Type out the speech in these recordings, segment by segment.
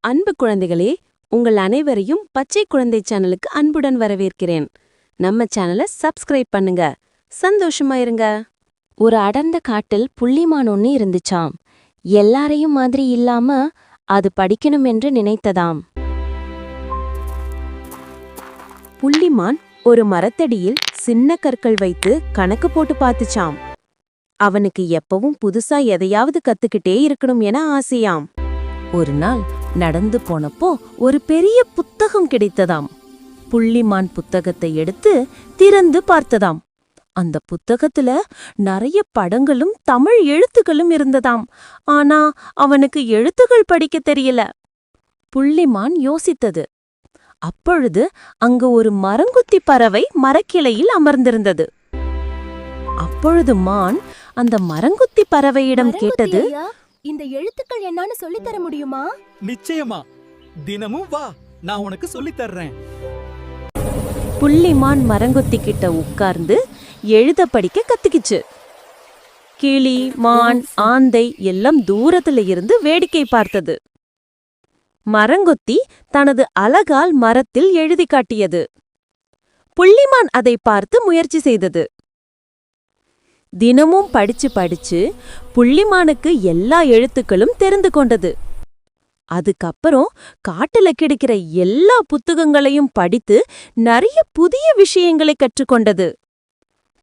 அன்பு குழந்தைகளே உங்கள் அனைவரையும் பச்சை குழந்தை சேனலுக்கு அன்புடன் வரவேற்கிறேன். நம்ம சேனலை சப்ஸ்கிரைப் பண்ணுங்க. சந்தோஷமா இருங்க. ஒரு அடர்ந்த காட்டில் புள்ளிமான் ஒன்று இருந்துச்சாம். எல்லாரையும் மாதிரி இல்லாம அது படிக்கணும் என்று நினைத்ததாம். புள்ளிமான் ஒரு மரத்தடியில் சின்ன கற்கள் வைத்து கணக்கு போட்டு பார்த்துச்சாம். அவனுக்கு எப்பவும் புதுசா எதையாவது கத்துக்கிட்டே இருக்கணும் என ஆசையாம். ஒரு நாள் நடந்து போனப்போ ஒரு பெரிய புத்தகம் கிடைத்ததாம். புள்ளிமான் புத்தகத்தை எடுத்து திறந்து பார்த்ததாம். அந்த புத்தகத்துல நிறைய படங்களும் தமிழ் எழுத்துக்களும் இருந்ததாம். ஆனா அவனுக்கு எழுத்துக்கள் படிக்க தெரியல. புள்ளிமான் யோசித்தது. அப்பொழுது அங்கு ஒரு மரங்குத்தி பறவை மரக்கிளையில் அமர்ந்திருந்தது. அப்பொழுது மான் அந்த மரங்குத்தி பறவையிடம் கேட்டது இந்த எழுத்துக்கள் என்னன்னு சொல்லித் தர முடியுமா? நிச்சயமா. தினமும் வா நான் உனக்கு சொல்லித் தர்றேன் புள்ளிமான் மரங்கொத்தி கிட்ட உட்கார்ந்து எழுத படிக்க கத்துக்கிச்சு. கிளி மான் ஆந்தை எல்லாம் தூரத்துல இருந்து வேடிக்கை பார்த்தது. மரங்கொத்தி தனது அலகால் மரத்தில் எழுதி காட்டியது. புள்ளிமான் அதை பார்த்து முயற்சி செய்தது. தினமும் படிச்சு படிச்சு புள்ளிமானுக்கு எல்லா எழுத்துக்களும் தெரிந்து கொண்டது. அதுக்கப்புறம் காட்டுல கிடைக்கிற எல்லா புத்தகங்களையும் படித்து நிறைய புதிய விஷயங்களை கற்றுக்கொண்டது.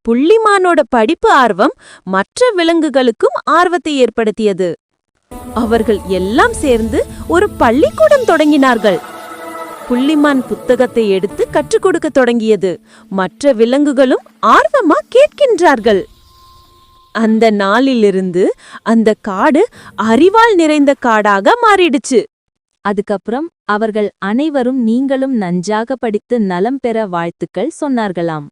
புள்ளிமானோட படிப்பு ஆர்வம் மற்ற விலங்குகளுக்கும் ஆர்வத்தை ஏற்படுத்தியது. அவர்கள் எல்லாம் சேர்ந்து ஒரு பள்ளிக்கூடம் தொடங்கினார்கள். புள்ளிமான் புத்தகத்தை எடுத்து கற்றுக் கொடுக்க தொடங்கியது. மற்ற விலங்குகளும் ஆர்வமா கேட்கின்றார்கள். அந்த நாளிலிருந்து அந்த காடு அறிவால் நிறைந்த காடாக மாறிடுச்சு. அதுக்கப்புறம் அவர்கள் அனைவரும் நீங்களும் நன்றாக படித்து நலம் பெற வாழ்த்துக்கள் சொன்னார்களாம்.